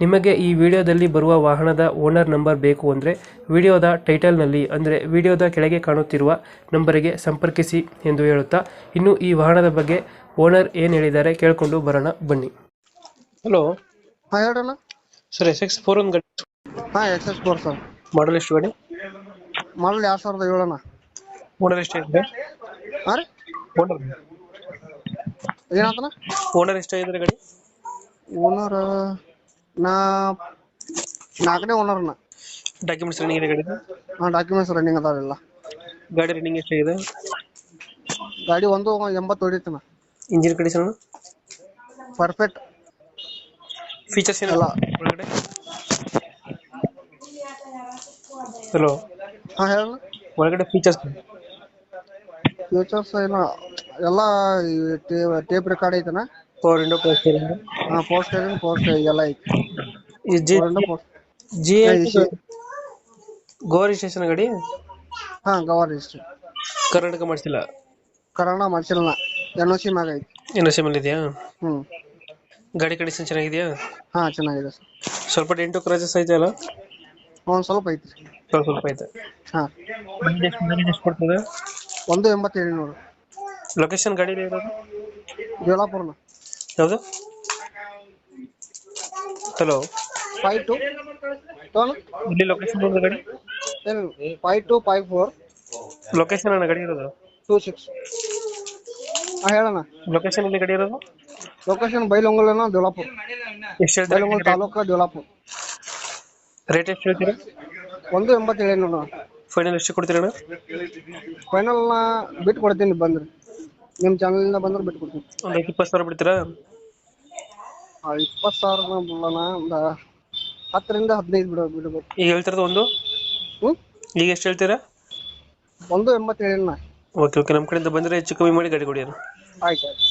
ನಿಮಗೆ ಈ ವಿಡಿಯೋದಲ್ಲಿ ಬರುವ ವಾಹನದ ಓನರ್ ನಂಬರ್ ಬೇಕು ಅಂದರೆ ವಿಡಿಯೋದ ಟೈಟಲ್ನಲ್ಲಿ ಅಂದರೆ ವಿಡಿಯೋದ ಕೆಳಗೆ ಕಾಣುತ್ತಿರುವ ನಂಬರಿಗೆ ಸಂಪರ್ಕಿಸಿ ಎಂದು ಹೇಳುತ್ತಾ ಇನ್ನು ಈ ವಾಹನದ ಬಗ್ಗೆ ಓನರ್ ಏನು ಹೇಳಿದ್ದಾರೆ ಕೇಳಿಕೊಂಡು ಬರೋಣ ಬನ್ನಿ. ಹಲೋ. ಹಾ ಸರ್ ಎಸ್ ಎಕ್ಸ್ ಫೋರ್ ಒಂದು ಗಾಡಿ. ಹಾ X S four sir. Model ಎಷ್ಟು ಗಾಡಿ? ಮಾಡಲ್ ಎರಡು ಸಾವಿರದ ಏಳಣ್ಣ. ಓನರ್ ಎಷ್ಟಾಗಿದೆ ಹಾ ರೀ? ಓನರ್ ಎಷ್ಟಾಗಿದ್ರೆ ಗಾಡಿ? ಓನರ್ ನಾ ನಾಲ್ಕನೇ ನಾ. ಡಾಕ್ಯುಮೆಂಟ್ಸ್ ರನ್ನಿಂಗ್ ಇದೆ ಗಾಡಿ ಹಾ ಡಾಕ್ಯುಮೆಂಟ್ಸ್ ರನ್ನಿಂಗ್ ಅದಾವೆಲ್ಲ ಗಾಡಿ ರನ್ನಿಂಗ್ ಎಷ್ಟಾಗಿದೆ? ಗಾಡಿ ಒಂದು ಎಂಬತ್ತು ಹೊಡಿತನ ಇಂಜಿನ್ ಕಂಡೀಷನ್ ಪರ್ಫೆಕ್ಟ್ ಫೀಚರ್ಸ್ ಏನಲ್ಲ ಒಳಗಡೆ? ಹಲೋ ಹಾ ಹೇಳಣ್ಣ ಒಳಗಡೆ ಫೀಚರ್ಸ್ ಫ್ಯೂಚರ್ಸ್ ಏನು ಎಲ್ಲ ಟೇಪ್ ರೆಕಾರ್ಡ್ ಐತನ? ಪವರ್ ವಿಂಡೋ ಹಾ ಪೋಸ್ಟ್ ಸ್ಟೇಷನ್ ಪೋಸ್ಟ್ ಎಲ್ಲ ಐತಿ. ಜಿ ಪೋಸ್ಟ್ ಜಿ ಇಸಿ. ಗೋರಿ ಸ್ಟೇಷನ್ ಗಾಡಿ ಹಾ ಗವಾರ್ ಇಷ್ಟ ಕರ್ನಾಟಕ ಮಾಡಿಸಿಲ್ಲ? ಕನ್ನಡ ಮಾಡ್ಸಿಲ್ಲ ಎನ್ ಒ ಸಿ ಮ್ಯಾಗ ಐತಿ. ಸಿ ಸಿಮಲ್ ಇದೆಯಾ ಹ್ಮ್. ಗಾಡಿ ಕಂಡೀಷನ್ ಚೆನ್ನಾಗಿದೆಯಾ? ಹಾ ಚೆನ್ನಾಗಿದೆ ಸರ್. ಸ್ವಲ್ಪ ಡೆಂಟು ಕ್ರಾಚಸ್ ಐತೆ ಅಲ್ಲ? ಒಂದ್ ಸ್ವಲ್ಪ ಐತಿ ಸ್ವಲ್ಪ ಸ್ವಲ್ಪ ಐತೆ. ಹಾ. ಎಷ್ಟು ಕೊಡ್ತದೆ? ಒಂದು ಎಂಬತ್ತೇಳು ನೋಡು ಲೊಕೇಶನ್ ಗಾಡಿ ಇರೋದು? ದೇವಲಾಪುರನ ಯಾವುದು? ಹಲೋ. Five two. ಇಲ್ಲಿ ಲೊಕೇಶನ್ ಒಂದು ಗಾಡಿ? ಏನು five two five four. Location ಅಣ್ಣ ಗಾಡಿ ಇರೋದು? Two six. ಹಾಂ ಹೇಳಣ್ಣ. ಲೊಕೇಶನ್ ಇಲ್ಲಿ ಗಾಡಿ ಇರೋದು? ಲೊಕೇಶನ್ ಬೈಲೊಂಗಲನ ದೇವಲಾಪುರ ಎಷ್ಟು ಬೈಲೊಂಗಲ್ ತಾಲೂಕು ದೇವಲಾಪುರ ರೇಟ್ ಎಷ್ಟು ಹೇಳ್ತೀರಾ? ಒಂದು ಎಂಬತ್ತೇಳು ನೋಡು ಫೈನಲ್ ಎಷ್ಟು ಕೊಡ್ತೀರಾ ಅಣ್ಣ? ಫೈನಲ್ನ ಬಿಟ್ಟು ಕೊಡ್ತೀನಿ ಬಂದ್ರೆ. ನಿಮ್ಮ ಚಾನಲಿಂದ ಬಂದ್ರೆ ಬಿಟ್ಟು ಕೊಡ್ತೀನಿ. ಒಂದು ಇಪ್ಪತ್ತು ಸಾವಿರ ಬಿಡ್ತೀರಾ? ಇಪ್ಪತ್ತು ಸಾವಿರ ಬಿಡೋಣ ಒಂದು ಹತ್ತರಿಂದ ಹದಿನೈದು ಬಿಡ ಬಿಡಬೇಕು. ಈಗ ಹೇಳ್ತಿರೋದು ಒಂದು? ಹ್ಞೂ ಈಗ ಎಷ್ಟು ಹೇಳ್ತೀರಾ? ಒಂದು ಎಂಬತ್ತೇಳಣ್ಣ ಓಕೆ ಓಕೆ. ನಮ್ಮ ಕಡೆಯಿಂದ ಬಂದರೆ ಹೆಚ್ಚು ಕಮ್ಮಿ ಮಾಡಿ ಗಾಡಿ ಕೊಡಿ ಅಣ್ಣ. ಆಯ್ತು ಆಯ್ತು.